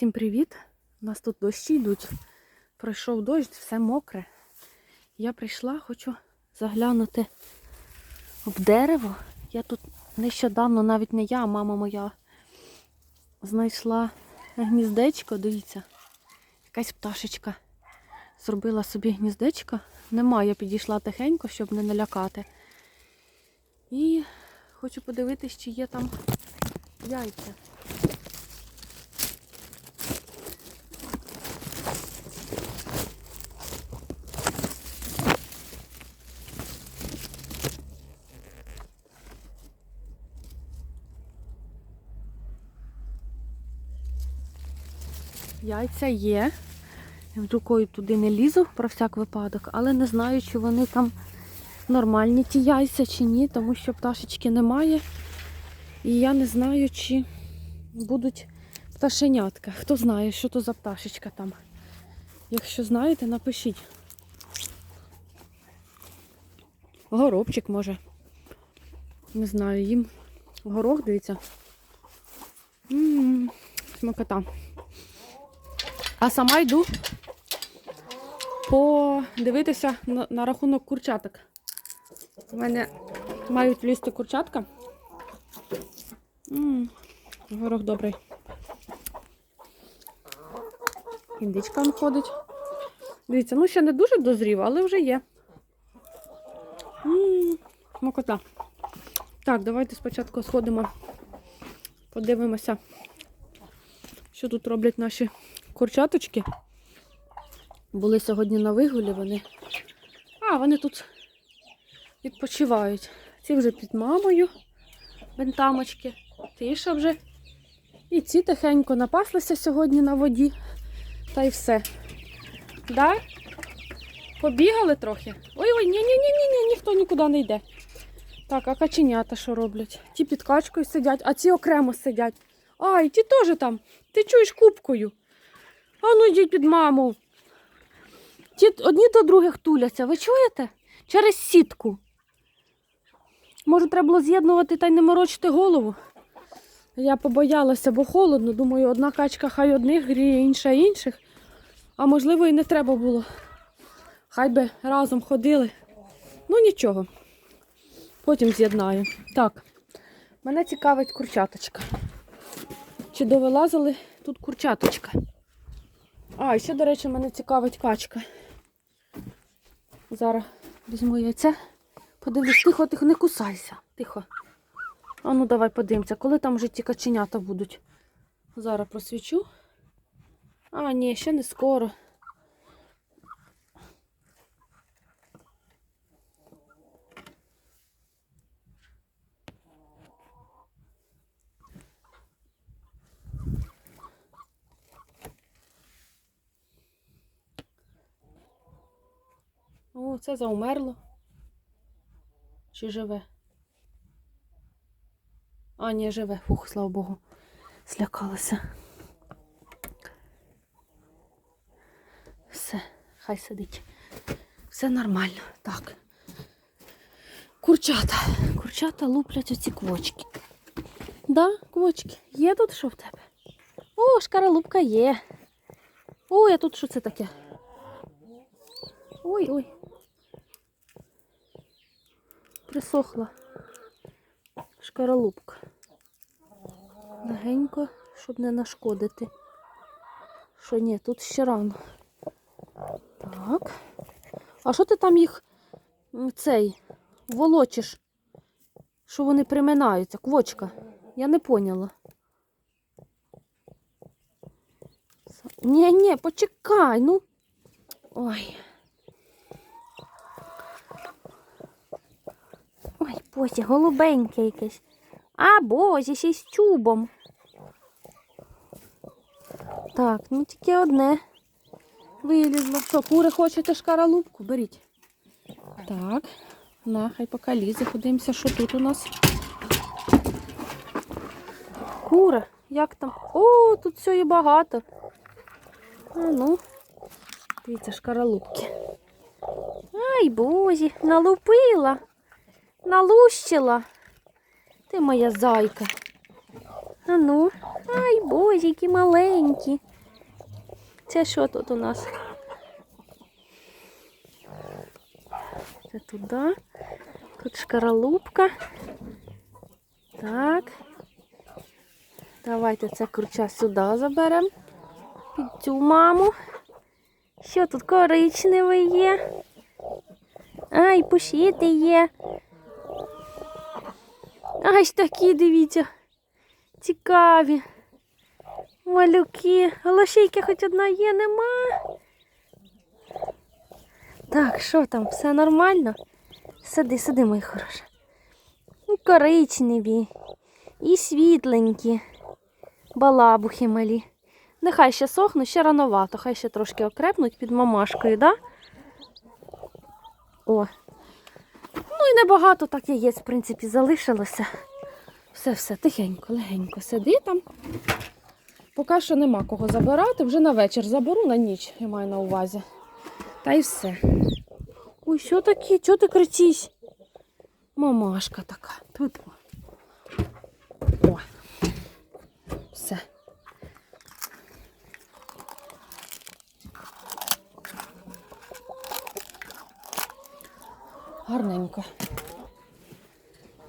Всім привіт! У нас тут дощі йдуть. Пройшов дощ, все мокре. Я прийшла, хочу заглянути об дерево. Я тут нещодавно, навіть не я, а мама моя знайшла гніздечко, дивіться, якась пташечка зробила собі гніздечко. Нема, я підійшла тихенько, щоб не налякати. І хочу подивитись, чи є там яйця. Яйця є. Я рукою туди не лізу про всяк випадок, але не знаю, чи вони там нормальні ті яйця чи ні, тому що пташечки немає. І я не знаю, чи будуть пташенятка. Хто знає, що то за пташечка там. Якщо знаєте, напишіть. Горобчик може. Не знаю, їм горох, дивіться. М-м-м, смакота. А сама йду подивитися на, на рахунок курчаток. У мене мають влізти курчатка. М, Горох добрий. Індичка он ходить. Дивіться, ну ще не дуже дозрів, але вже є. М, Смакота. Так, давайте спочатку сходимо, подивимося, що тут роблять наші курчаточки. Були сьогодні на вигулі вони. А, вони тут відпочивають. Ці вже під мамою, бентамочки. Тиша вже. І ці тихенько напаслися сьогодні на воді. Та й все. Да? Побігали трохи. Ой-ой, ні-ні-ні, ніхто нікуди не йде. Так, а каченята що роблять? Ті під качкою сидять, а ці окремо сидять. Ай, ті теж там. Ти чуєш кубкою. А ну йдіть під маму. Ті одні до других туляться, ви чуєте? Через сітку. Може, треба було з'єднувати та й не морочити голову. Я побоялася, бо холодно. Думаю, одна качка хай одних гріє, інша інших. А можливо, і не треба було. Хай би разом ходили. Ну нічого. Потім з'єднаю. Так, мене цікавить курчаточка. Чи довилазили тут курчаточка? А, ще, до речі, мене цікавить качка. Зараз візьму яйце. Подивлюсь, тихо, тихо, не кусайся. Тихо. А ну давай подивимося, коли там вже ті каченята будуть. Зараз просвічу. А, ні, ще не скоро. О, це заумерло. Чи живе? А, ні, живе. Фух, слава Богу. Злякалася. Все, хай сидить. Все нормально. Так. Курчата. Курчата луплять оці квочки. Да, квочки. Є тут що в тебе? О, шкаралупка є. Ой, а тут що це таке? Ой, ой. Присохла шкаралупка. Легенько, щоб не нашкодити. Що ні, тут ще рано. Так. А що ти там їх цей волочиш? Що вони приминаються? Квочка. Я не поняла. Ні, ні, почекай, ну. Ой. Бозі, голубеньке якесь. А, Бозі, ще й з чубом. Так, ну тільки одне. Вилізло. Що, кури хочете шкаралупку? Беріть. Так, на, хай поки лізе. Подивимося, що тут у нас. Кура, як там? О, тут все і багато. А ну, дивіться, шкаралупки. Ай, бозі, налупила. Налущила. Ти моя зайка. А ну, ай, боже, які маленькі. Це що тут у нас? Це туди. Тут шкаралупка. Так. Давайте це курча сюди заберемо. Під цю маму. Що тут коричневий є? Ай, пушити є. Аж такі, дивіться. Цікаві. Малюки. Галашейки хоч одна є, нема. Так, що там, все нормально? Сиди, сиди, мої хороша. І коричневі, і світленькі, балабухи малі. Нехай ще сохнуть, ще рановато, хай ще трошки окрепнуть під мамашкою, да? О. Ну і небагато так яєць, в принципі, залишилося. Все-все, тихенько, легенько сиди там. Поки що нема кого забирати, вже на вечір заберу на ніч, я маю на увазі. Та й все. Ой, що таке? Чого ти кричиш? Мамашка така. Тут. О. Все. Гарненько.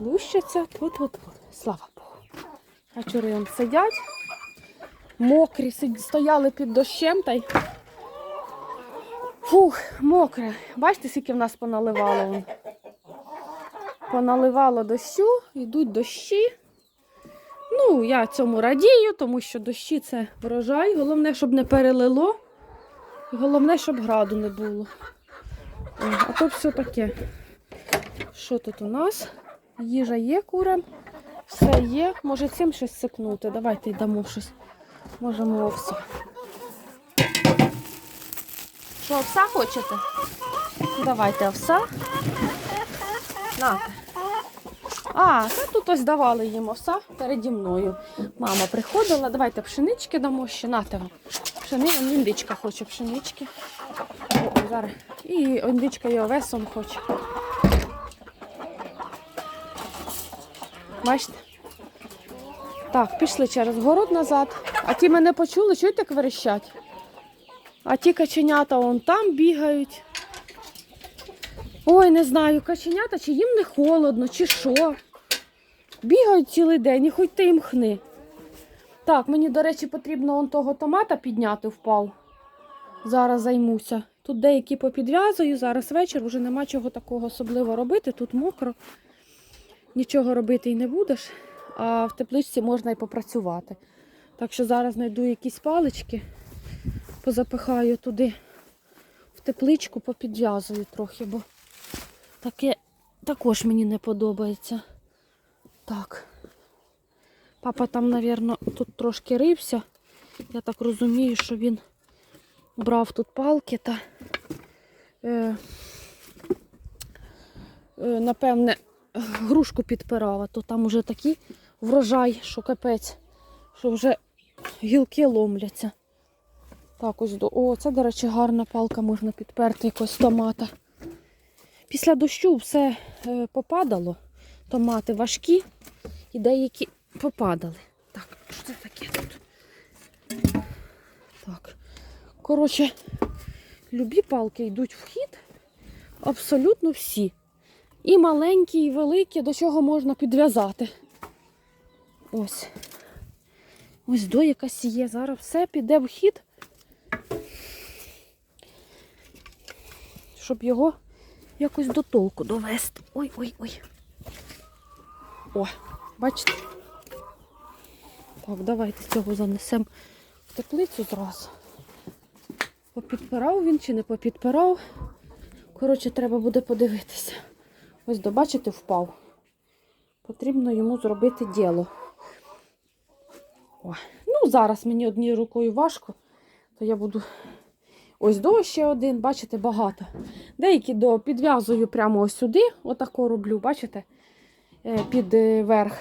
Лущаться тут-от. Слава Богу. А чури он сидять. Мокрі, стояли під дощем та й. Фух, мокре. Бачите, скільки в нас поналивало. Поналивало дощу, йдуть дощі. Ну, я цьому радію, тому що дощі це врожай. Головне, щоб не перелило. Головне, щоб граду не було. О, а то все таке. Що тут у нас? Їжа є курам. Все є. Може цим щось сикнути. Давайте йдемо щось. Можемо овса. Що, овса хочете? Давайте овса. На. А, та тут ось давали їм овса переді мною. Мама приходила, давайте пшенички дамо ще нате вам. Пшени, індичка хоче пшенички. О, зараз. І індичка і овесом хоче. Бачите? Так, пішли через город назад. А ті мене почули, чуєте, як верещать? А ті каченята вон там бігають. Ой, не знаю, каченята, чи їм не холодно, чи що. Бігають цілий день і хоч ти їм хни. Так, мені, до речі, потрібно вон того томата підняти впав. Зараз займуся. Тут деякі попідв'язую, зараз вечір, вже нема чого такого особливо робити. Тут мокро. Нічого робити і не будеш, а в тепличці можна і попрацювати. Так що зараз знайду якісь палички, позапихаю туди в тепличку, попідв'язую трохи, бо таке також мені не подобається. Так. Папа там, мабуть, тут трошки рився. Я так розумію, що він брав тут палки та, е, е, напевне, грушку підпирав, а то там уже такий врожай, що капець, що вже гілки ломляться. Так, ось до. О, це, до речі, гарна палка, можна підперти якось томата. Після дощу все е, попадало. Томати важкі і деякі попадали. Так, що це таке тут? Так. Коротше, любі палки йдуть в хід. Абсолютно всі. І маленькі, і великі, до чого можна підв'язати. Ось. Ось до якась є. Зараз все піде в хід. Щоб його якось до толку довести. Ой-ой-ой. О, бачите? Так, давайте цього занесемо в теплицю зразу. Попідпирав він чи не попідпирав. Коротше, треба буде подивитися. Ось, бачите, впав. Потрібно йому зробити діло. О. Ну, зараз мені однією рукою важко, то я буду. Ось до ще один, бачите, багато. Деякі до підв'язую прямо ось сюди, отако роблю, бачите, е, під е, верх.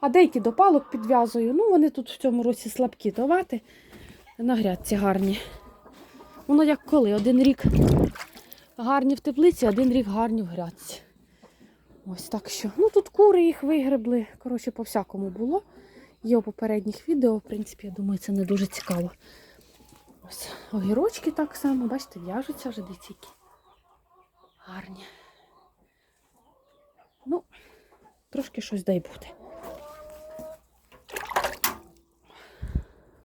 А деякі до палок підв'язую. Ну, вони тут в цьому році слабкі товати. На грядці гарні. Воно як коли? Один рік гарні в теплиці, один рік гарні в грядці. Ось так що. Ну тут кури їх вигребли. Коротше, по-всякому було. Є у попередніх відео, в принципі, я думаю, це не дуже цікаво. Ось. Огірочки так само, бачите, в'яжуться вже диціки. Гарні. Ну, трошки щось дай буде.